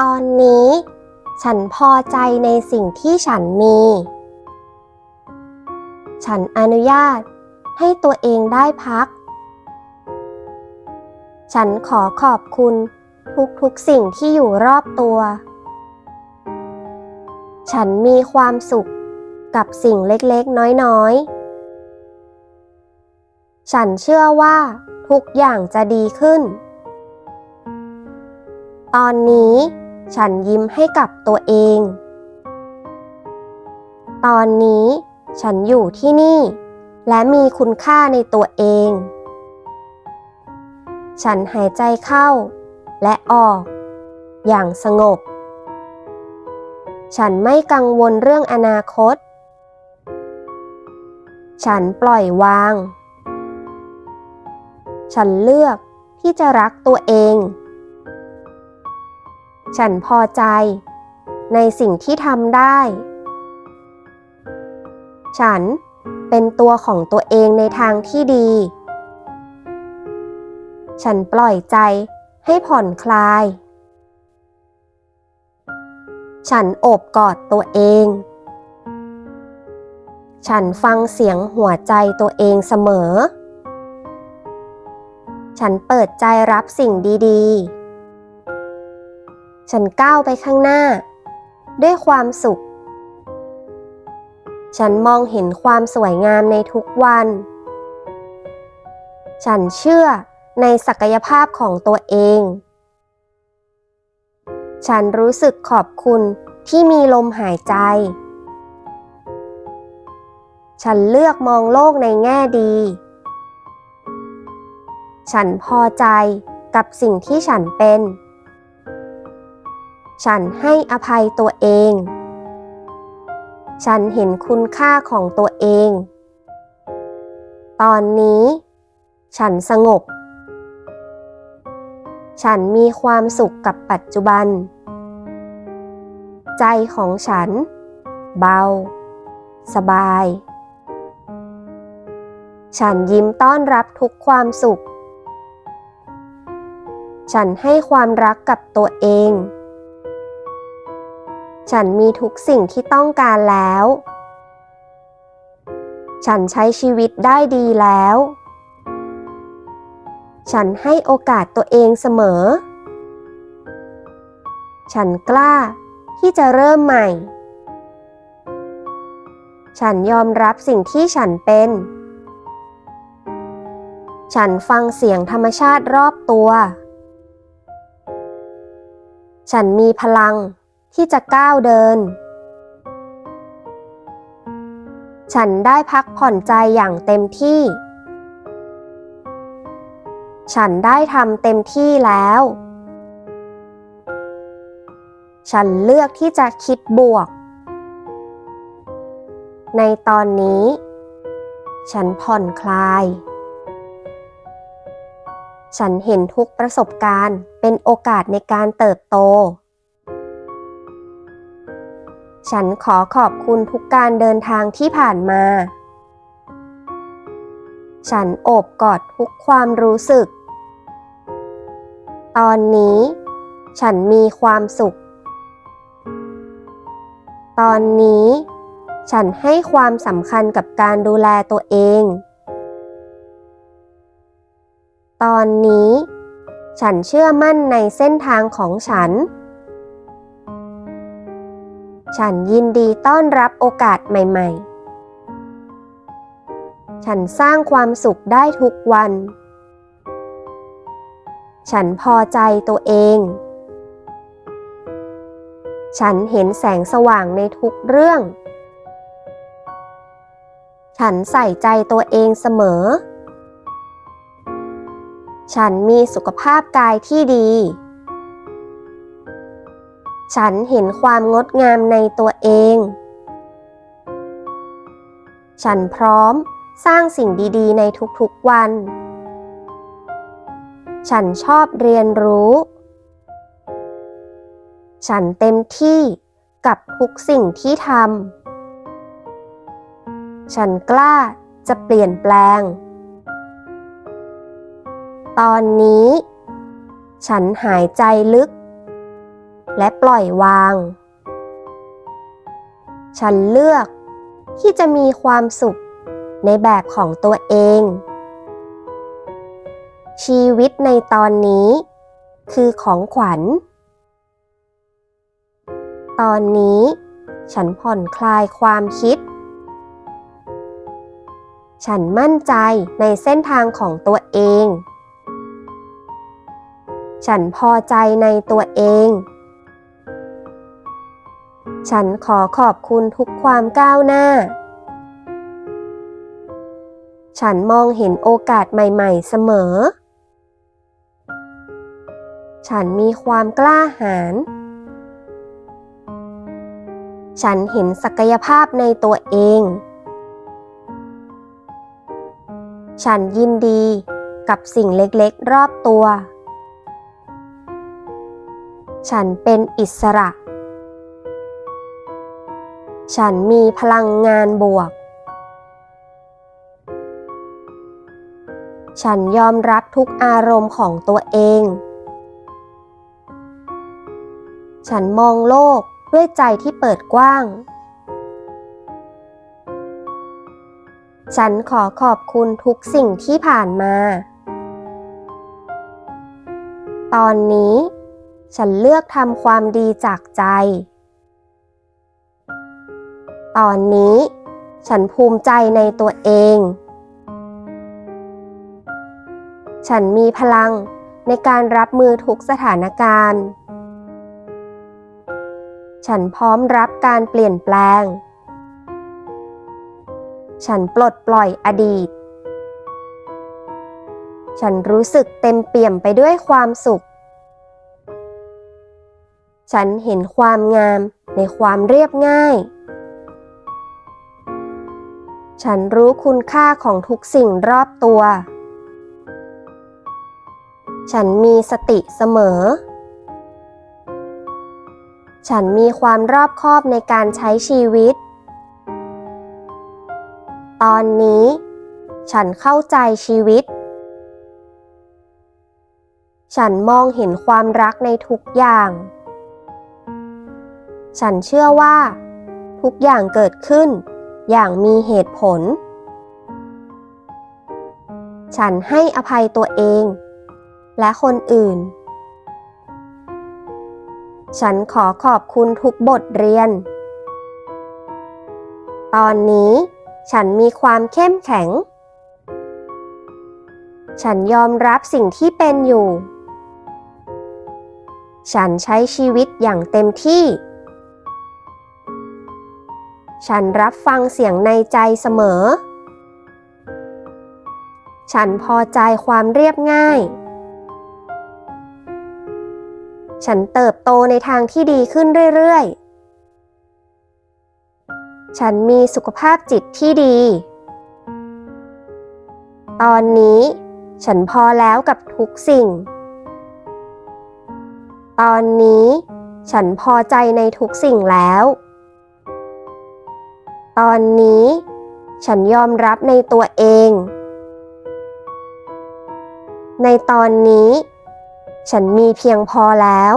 ตอนนี้ ฉันพอใจในสิ่งที่ฉันมี ฉันอนุญาตให้ตัวเองได้พัก ฉันขอขอบคุณทุกๆสิ่งที่อยู่รอบตัว ฉันมีความสุขกับสิ่งเล็กๆ น้อยๆ ฉันเชื่อว่าทุกอย่างจะดีขึ้น ตอนนี้ ฉันยิ้มให้กับตัวเอง ตอนนี้ฉันอยู่ที่นี่ และมีคุณค่าในตัวเอง ฉันหายใจเข้า และออก อย่างสงบ ฉันไม่กังวลเรื่องอนาคต ฉันปล่อยวาง ฉันเลือกที่จะรักตัวเอง ฉันพอใจ ในสิ่งที่ทำได้ ฉันเป็นตัวของตัวเองในทางที่ดี ฉันปล่อยใจให้ผ่อนคลาย ฉันโอบกอดตัวเอง ฉันฟังเสียงหัวใจตัวเองเสมอ ฉันเปิดใจรับสิ่งดี ๆ ฉันก้าวไปข้างหน้า ด้วยความสุข ฉันมองเห็นความสวยงามในทุกวัน ฉันเชื่อในศักยภาพของตัวเอง ฉันรู้สึกขอบคุณที่มีลมหายใจ ฉันเลือกมองโลกในแง่ดี ฉันพอใจกับสิ่งที่ฉันเป็น ฉันให้อภัยตัวเอง ฉันเห็นคุณค่าของตัวเอง ตอนนี้ ฉันสงบ ฉันมีความสุขกับปัจจุบัน ใจของฉัน เบา สบาย ฉันยิ้มต้อนรับทุกความสุข ฉันให้ความรักกับตัวเอง ฉันมีทุกสิ่งที่ต้องการแล้ว ฉันใช้ชีวิตได้ดีแล้ว ฉันให้โอกาสตัวเองเสมอ ฉันกล้าที่จะเริ่มใหม่ ฉันยอมรับสิ่งที่ฉันเป็น ฉันฟังเสียงธรรมชาติรอบตัว ฉันมีพลัง ที่จะก้าวเดิน ฉันได้พักผ่อนใจอย่างเต็มที่ ฉันได้ทำเต็มที่แล้ว ฉันเลือกที่จะคิดบวก ในตอนนี้ ฉันผ่อนคลาย ฉันเห็นทุกประสบการณ์เป็นโอกาสในการเติบโต ฉันขอขอบคุณทุกการเดินทางที่ผ่านมา ฉันโอบกอดทุกความรู้สึก ตอนนี้ ฉันมีความสุข ตอนนี้ ฉันให้ความสำคัญกับการดูแลตัวเอง ตอนนี้ ฉันเชื่อมั่นในเส้นทางของฉัน ฉันยินดีต้อนรับโอกาสใหม่ๆ ฉันสร้างความสุขได้ทุกวัน ฉันพอใจตัวเอง ฉันเห็นแสงสว่างในทุกเรื่อง ฉันใส่ใจตัวเองเสมอ ฉันมีสุขภาพกายที่ดี ฉันเห็นความงดงามในตัวเอง ฉันพร้อมสร้างสิ่งดีๆ ในทุกๆวัน ฉันชอบเรียนรู้ ฉันเต็มที่กับทุกสิ่งที่ทำ ฉันกล้าจะเปลี่ยนแปลง ตอนนี้ ฉันหายใจลึก และปล่อยวาง ฉันเลือกที่จะมีความสุขในแบบของตัวเอง ชีวิตในตอนนี้ คือของขวัญ ตอนนี้ฉันผ่อนคลายความคิด ฉันมั่นใจในเส้นทางของตัวเอง ฉันพอใจในตัวเอง ฉันขอขอบคุณทุกความก้าวหน้า ฉันมองเห็นโอกาสใหม่ ๆ เสมอ ฉันมีความกล้าหาญ ฉันเห็นศักยภาพในตัวเอง ฉันยินดีกับสิ่งเล็กๆ รอบตัว ฉันเป็นอิสระ ฉันมีพลังงานบวก ฉันยอมรับทุกอารมณ์ของตัวเอง ฉันมองโลกด้วยใจที่เปิดกว้าง ฉันขอขอบคุณทุกสิ่งที่ผ่านมา ตอนนี้ ฉันเลือกทำความดีจากใจ ตอนนี้ ฉันภูมิใจในตัวเอง ฉันมีพลังในการรับมือทุกสถานการณ์ ฉันพร้อมรับการเปลี่ยนแปลง ฉันปลดปล่อยอดีต ฉันรู้สึกเต็มเปี่ยมไปด้วยความสุข ฉันเห็นความงามในความเรียบง่าย ฉันรู้คุณค่าของทุกสิ่งรอบตัว ฉันมีสติเสมอ ฉันมีความรอบคอบในการใช้ชีวิต ตอนนี้ ฉันเข้าใจชีวิต ฉันมองเห็นความรักในทุกอย่าง ฉันเชื่อว่า ทุกอย่างเกิดขึ้น อย่างมีเหตุผล ฉันให้อภัยตัวเอง และคนอื่น ฉันขอขอบคุณทุกบทเรียน ตอนนี้ฉันมีความเข้มแข็ง ฉันยอมรับสิ่งที่เป็นอยู่ ฉันใช้ชีวิตอย่างเต็มที่ ฉันรับฟังเสียงในใจเสมอ ฉันพอใจความเรียบง่าย ฉันเติบโตในทางที่ดีขึ้นเรื่อยๆ ฉันมีสุขภาพจิตที่ดี ตอนนี้ ฉันพอแล้วกับทุกสิ่ง ตอนนี้ ฉันพอใจในทุกสิ่งแล้ว ตอนนี้ ฉันยอมรับในตัวเอง ในตอนนี้ ฉันมีเพียงพอแล้ว